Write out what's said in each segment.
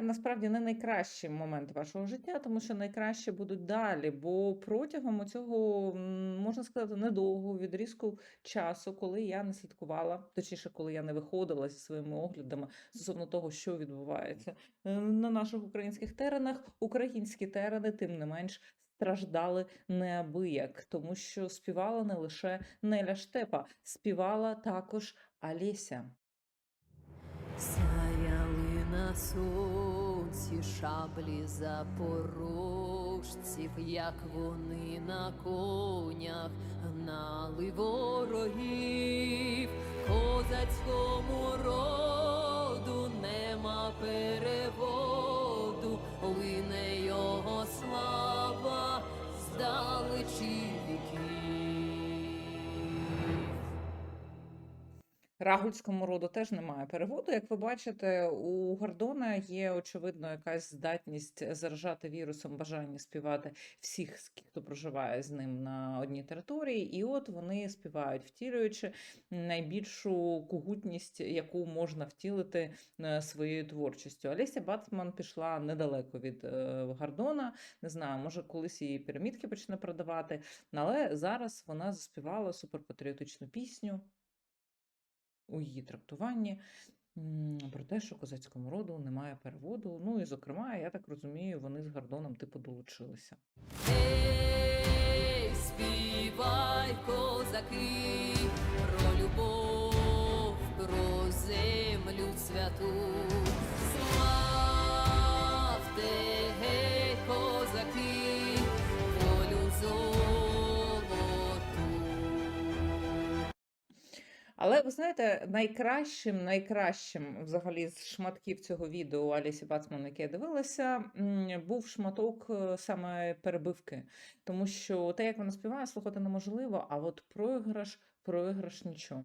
насправді не найкращий момент вашого життя, тому що найкраще будуть далі. Бо протягом цього можна сказати недовгого відрізку часу, коли я не слідкувала, точніше, коли я не виходила зі своїми оглядами стосовно того, що відбувається е, на наших українських теренах, українські терени, тим не менш. Страждали неабияк, тому що співала не лише Неля Штепа, співала також Алєся. На сонці шаблі запорожців, як вони на конях гнали ворогів, козацькому роду Рагульському роду теж немає переводу. Як ви бачите, у Гордона є очевидно якась здатність заражати вірусом бажання співати всіх, хто проживає з ним на одній території, і от вони співають, втілюючи найбільшу кугутність, яку можна втілити е, своєю творчістю. Олеся Бацман пішла недалеко від е, Гордона. Не знаю, може колись її пірамідки почне продавати, але зараз вона заспівала суперпатріотичну пісню у її трактуванні про те, що козацькому роду немає переводу. Ну і, зокрема, я так розумію, вони з Гордоном типу долучилися. Ей, співай, козаки, про любов, про землю святу. Але ви знаєте, найкращим, найкращим взагалі з шматків цього відео Алісі Бацман, яке я дивилася, був шматок е, саме перебивки. Тому що те, як вона співає, слухати неможливо, а от програш, програш нічого.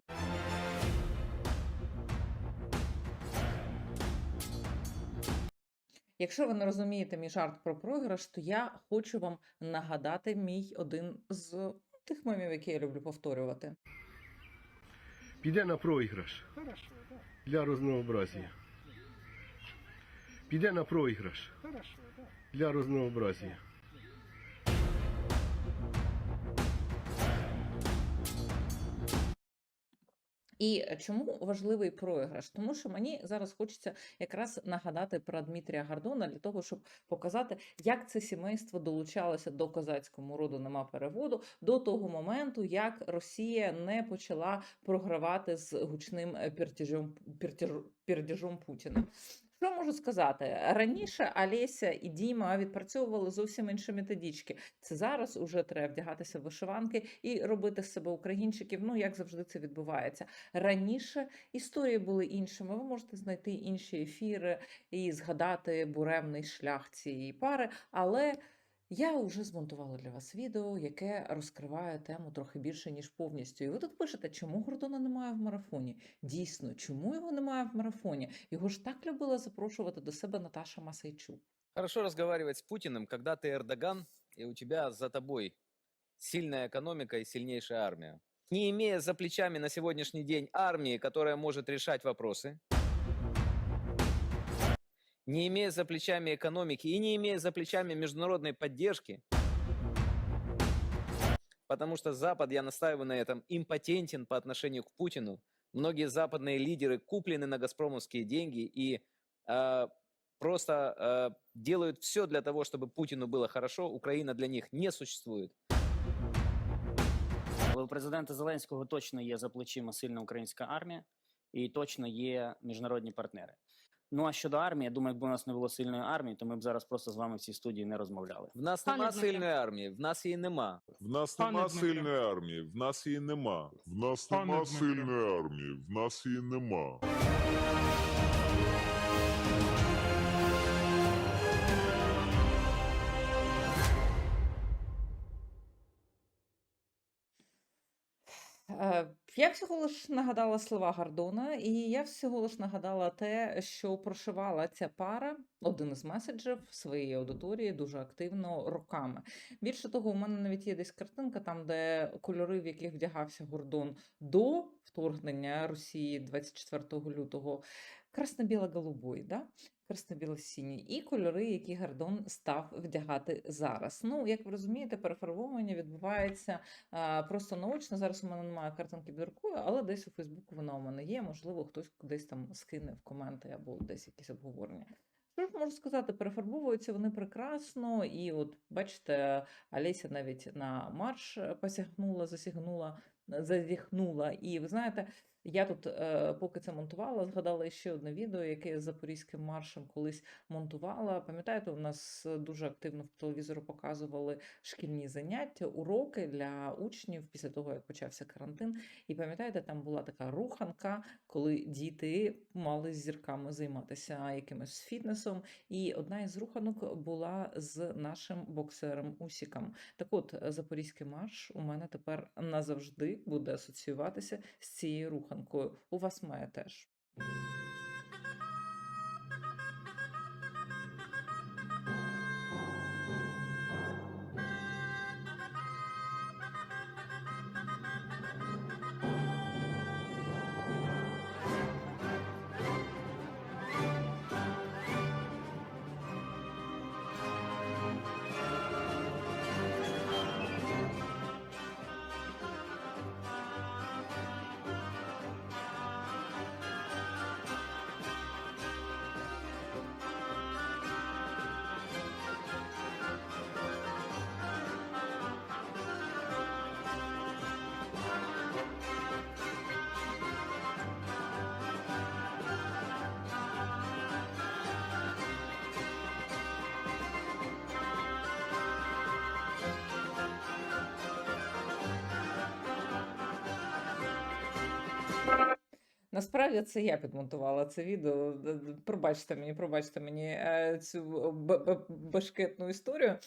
Якщо ви не розумієте мій жарт про програш, то я хочу вам нагадати мій один з тих мемів, які я люблю повторювати. Піде на проіграш Хорошо, да. для рознообразія. Піде на проіграш Хорошо, да. для разнообразія. І чому важливий програш? Тому що мені зараз хочеться якраз нагадати про Дмитрія Гордона для того, щоб показати, як це сімейство долучалося до козацькому роду нема переводу до того моменту, як Росія не почала програвати з гучним е, піртіжом, піртіж- піртіжом Путіна. Що можу сказати? Раніше Олеся і Діма відпрацьовували зовсім інші методички. Це зараз уже треба вдягатися в вишиванки і робити з себе українчиків. Ну як завжди це відбувається. Раніше історії були іншими. Ви можете знайти інші ефіри і згадати буремний шлях цієї пари. Але я вже змонтувала для вас відео, яке розкриває тему трохи більше, ніж повністю. І ви тут пишете, чому Гордона немає в марафоні. Дійсно, чому його немає в марафоні? Його ж так любила запрошувати до себе Наташа Масайчук. Хорошо разговаривать с Путиным, когда ты Эрдоган, и у тебя за тобой сильная экономика и сильнейшая армия. Не имея за плечами на сегодняшний день армии, которая может решать вопросы, не имея за плечами экономики и не имея за плечами международной поддержки, потому что Запад, я настаиваю на этом, импотентен по отношению к Путину. Многие западные лидеры куплены на газпромовские деньги и э, просто э, делают все для того, чтобы Путину было хорошо. Украина для них не существует. Але у президента Зеленського точно є за плечима сильна українська армія і точно є міжнародні партнери. Ну а щодо армії, я думаю, якби у нас не було сильної армії, то ми б зараз просто з вами в цій студії не розмовляли. В нас Пане нема Дмитре. сильної армії, в нас її нема. В нас Пане нема Дмитре. сильної армії, в нас її нема. В нас Пане нема Дмитре. сильної армії, в нас її нема. Я всього лиш нагадала слова Гордона, і я всього лиш нагадала те, що прошивала ця пара, один із меседжів своєї аудиторії дуже активно роками. Більше того, у мене навіть є десь картинка, там, де кольори, в яких вдягався Гордон до вторгнення Росії 24 лютого. Красно-біло-голубой, да? красно-біло-синій, і кольори, які Гордон став вдягати зараз. Ну, як ви розумієте, перефарбовування відбувається а, просто наочно. Зараз у мене немає картинки під рукою, але десь у Фейсбуку вона у мене є. Можливо, хтось десь там скине в коменти або десь якісь обговорення. Що ж можу сказати, перефарбовуються вони прекрасно, і от бачите, Олеся навіть на марш посягнула, засягнула, зазіхнула. І ви знаєте, я тут, е, поки це монтувала, згадала ще одне відео, яке я з Запорізьким маршем колись монтувала. Пам'ятаєте, у нас дуже активно в телевізору показували шкільні заняття, уроки для учнів після того, як почався карантин. І пам'ятаєте, там була така руханка, коли діти мали з зірками займатися якимось фітнесом. І одна із руханок була з нашим боксером Усіком. Так от, Запорізький марш у мене тепер назавжди буде асоціюватися з цією руханкою. У вас має теж. Насправді це я підмонтувала це відео. Пробачте мені, пробачте мені е, цю б- б- історію.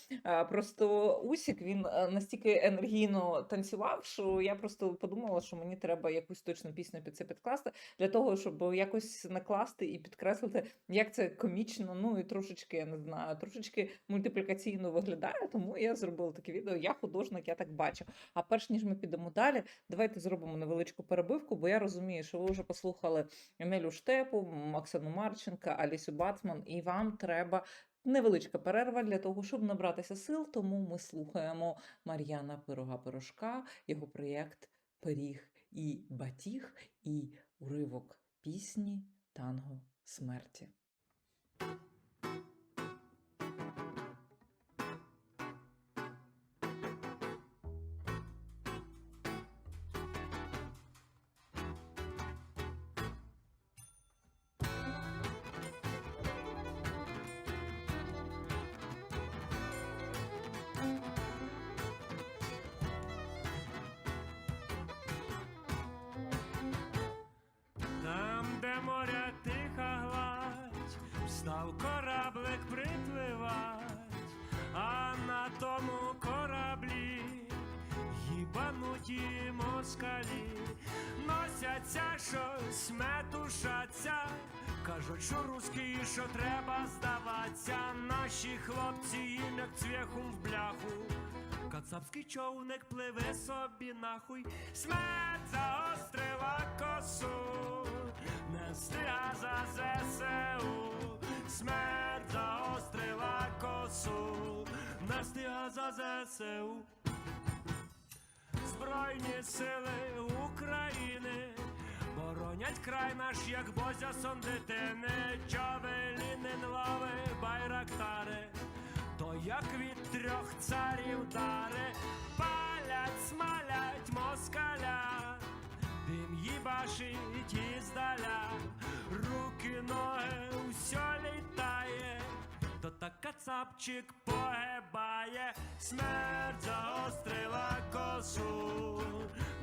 Просто Усік він е, настільки енергійно танцював, що я просто подумала, що мені треба якусь точну пісню під це підкласти для того, щоб якось накласти і підкреслити, як це комічно, ну і трошечки, я не знаю, трошечки мультиплікаційно виглядає. Тому я зробила таке відео. Я художник, я так бачу. А перш ніж ми підемо далі, давайте зробимо невеличку перебивку, бо я розумію, що ви вже послухали Емелю Штепу, Максиму Марченка, Алісю Бацман, і вам треба. Невеличка перерва для того, щоб набратися сил, тому ми слухаємо Мар'яна Пирога Пирожка, його проєкт Пиріг і Батіг і уривок пісні Танго смерті. Моря тиха гладь, став кораблик припливать, а на тому кораблі їбануті москалі носяться щось, метушаться. Кажуть, що русські, що треба здаватися, наші хлопці їм як цвяхом в бляху. Кацапський човник пливе собі нахуй, смерть заострила косу, не встига за ЗСУ, смерть заострила косу, не встига за ЗСУ. Збройні сили України боронять край наш, як бозя сон дитини, Джавеліни, лави, байрактари, то як від трьох царів дари, палять, смалять москаля, дим їбашить іздаля, руки, ноги, усьо літає, то так кацапчик погибає, смерть заострила косу,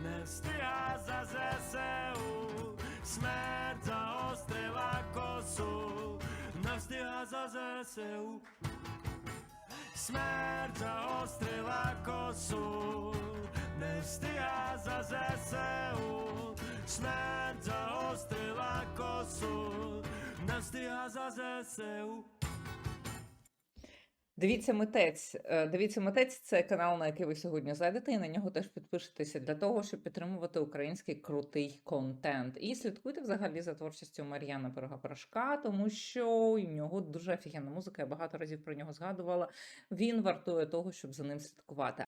не встига за ЗСУ, смерть заострила косу, не встига за ЗСУ. Смерть заострила косу, не встига за ЗСУ, смерть заострила косу, не встига за ЗСУ. Дивіться митець. Е, Дивіться митець це канал, на який ви сьогодні зайдете, і на нього теж підпишетеся для того, щоб підтримувати український крутий контент. І слідкуйте взагалі за творчістю Мар'яна Пирога Порошка, тому що у нього дуже офігенна музика. Я багато разів про нього згадувала. Він вартує того, щоб за ним слідкувати.